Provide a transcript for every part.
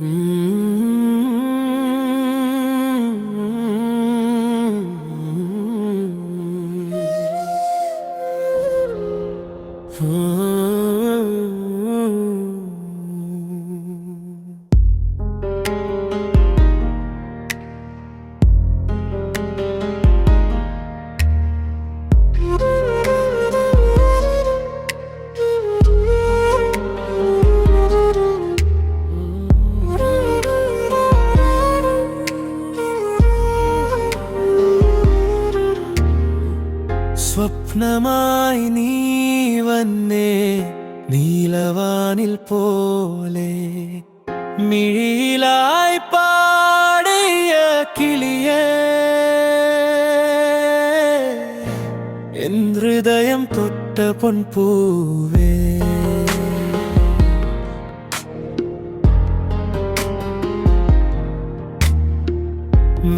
Mm-hmm. സ്വപ്നമായി നീ വന്നേ നീലവാനിൽ പോലെ. മിഴിയിലായി പാടിയ കിളിയെ എൻ ഹൃദയം തൊട്ട പൊൻപൂവേ.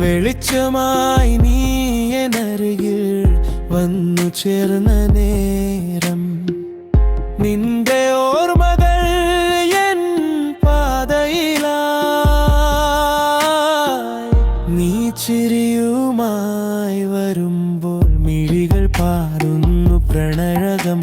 വെളിച്ചമായി നീ എന്നരികിൽ വന്നു ചേർന്ന നേരം നിന്റെ ഓർമ്മകൾ എൻ പാതയിലായി. നീ ചിരിയുമായി വരുമ്പോൾ മിഴികൾ പാറുന്നു പ്രണഴകം.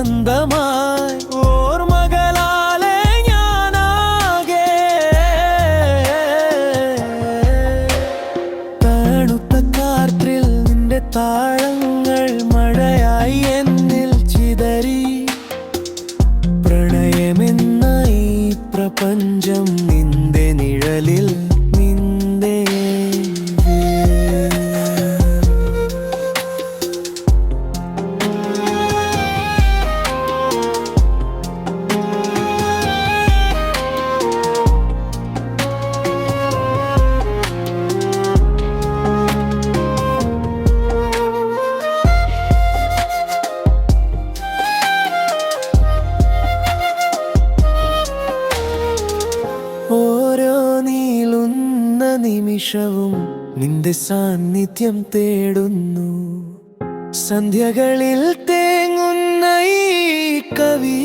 പാതയിൽ വസന്തമായി ഓർമ്മകളാലെ ഞാനാകെ. തണുത്ത കാറ്റിൽ നിന്റെ താഴങ്ങൾ മഴയായി എന്നിൽ ചിതറി. പ്രണയമെന്ന ഈ പ്രപഞ്ചം നിന്റെ നിഴലിൽ ഓരോ നീളുന്ന നിമിഷവും നിന്റെ സാന്നിധ്യം തേടുന്നു. സന്ധ്യകളിൽ തേങ്ങുന്ന ഈ കവി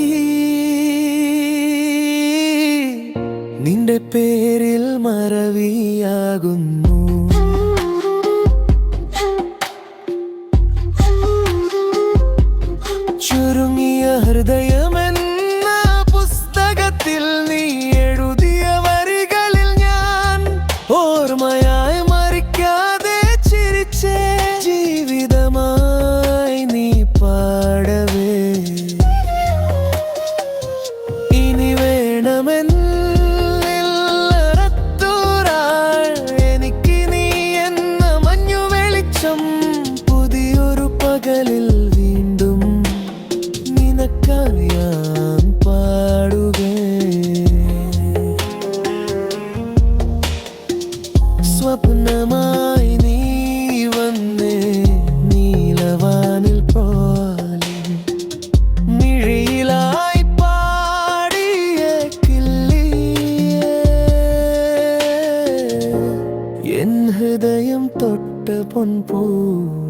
നിന്റെ പേരിൽ മറവിയാകുന്നു. ചുരുങ്ങിയ ഹൃദയമെന്ന 不